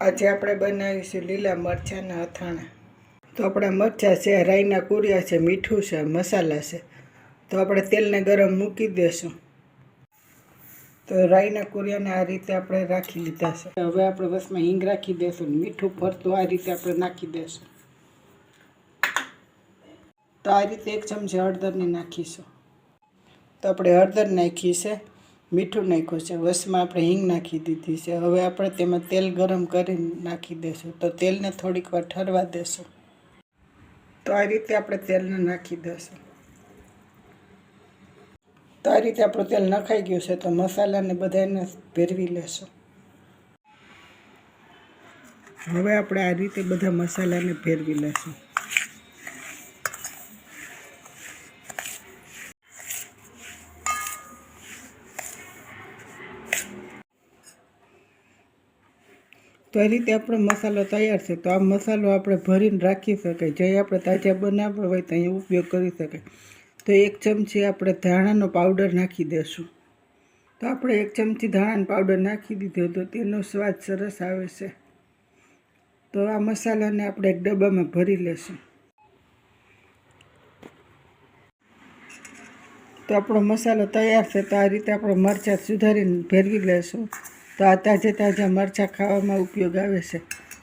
આજે આપણે બનાવીશું લીલા મરચાંના અથાણા. તો આપણા મરચાં છે, રાઈના કુરિયા છે, મીઠું છે, મસાલા છે. તો આપણે તેલને ગરમ મૂકી દેશું. તો રાઈના કુરિયાને આ રીતે આપણે રાખી લીધા છે. હવે આપણે બસમાં હિંગ રાખી ને મીઠું ફરતું આ રીતે આપણે નાખી દેશું. તો આ રીતે એક ચમચી હળદરની નાખીશું. તો આપણે હળદર નાખી છે. મીઠું નાખ્યું છે. વસમાં આપણે હિંગ નાખી દીધી છે. હવે આપણે તેમાં તેલ ગરમ કરી નાખી દઈશું તો તેલને થોડીક વાર ઠરવા દેશું. તો આ રીતે આપણે તેલને નાખી દઈશું તો આ રીતે આપણું તેલ નખાઈ ગયું છે. તો મસાલાને બધાને ભેરવી લેશું. હવે આપણે આ રીતે બધા મસાલાને ભેરવી લેશું. તો એ રીતે આપણો મસાલો તૈયાર છે. તો આ મસાલો આપણે ભરીને રાખી શકાય. જે આપણે તાજા બનાવવા હોય તો અહીંયા ઉપયોગ કરી શકાય. તો એક ચમચી આપણે ધાણાનો પાવડર નાખી દઈશું તો આપણે એક ચમચી ધાણાનો પાવડર નાખી દીધો તો તેનો સ્વાદ સરસ આવે છે. તો આ મસાલાને આપણે એક ડબ્બામાં ભરી લેશું. તો આપણો મસાલો તૈયાર છે. તો આ રીતે આપણે મરચાં સુધારીને ભેરવી લેશું. તો આ તાજે તાજા મરચાં ખાવામાં ઉપયોગ આવે છે.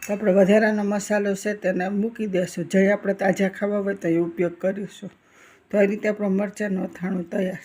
તો આપણે વધારાનો મસાલો છે તેને મૂકી દેશું. જે આપણે તાજા ખાવા હોય તો એ ઉપયોગ કરીશું. તો આ રીતે આપણો મરચાંનું અથાણું તૈયાર.